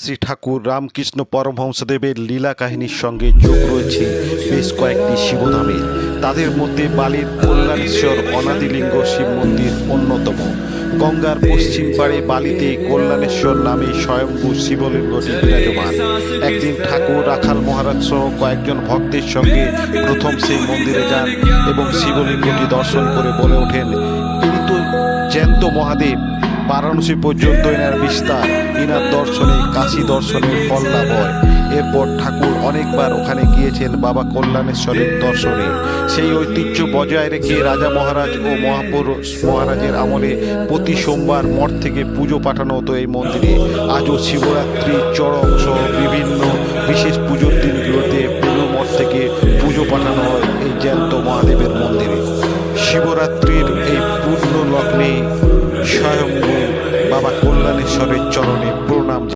শ্রী ঠাকুর রামকৃষ্ণ পরমহংসদেবের লীলা কাহিনীর সঙ্গে যোগ রয়েছে বেশ কয়েকটি শিবধামের তাদের মধ্যে বালির কল্যাণেশ্বর অনাদিলিঙ্গ শিব মন্দির অন্যতম। গঙ্গার পশ্চিম পাড়ে বালিতে কল্যাণেশ্বর নামে স্বয়ম্ভূ শিবলিঙ্গটি বিরাজমান। একদিন ঠাকুর, রাখাল মহারাজ সহ কয়েকজন ভক্তের সঙ্গে প্রথম সেই মন্দিরে যান এবং শিবলিঙ্গটি দর্শন করে বলে ওঠেন। ইনি তো জ্যান্ত মহাদেব বারাণসী পর্যন্ত এনার বিস্তার। ইনার দর্শনে, কাশী দর্শনের ফল লাভ হয় এরপর ঠাকুর অনেকবার ওখানে গিয়েছেন বাবা কল্যাণেশ্বরের দর্শনে। সেই ঐতিহ্য বজায় রেখে রাজা মহারাজ ও মহাপুরুষ মহারাজের আমলে প্রতি সোমবার মঠ থেকে পুজো পাঠানো হতো এই মন্দিরে। আজও শিবরাত্রি, চড়ক সহ বিভিন্ন বিশেষ পুজোর দিনগুলোতে বেলুর মঠ থেকে পুজো পাঠানো হয় এই জ্যান্ত মহাদেবের মন্দিরে। শিবরাত্রির বাবা কল্যাণেশ্বরের চরণে প্রণাম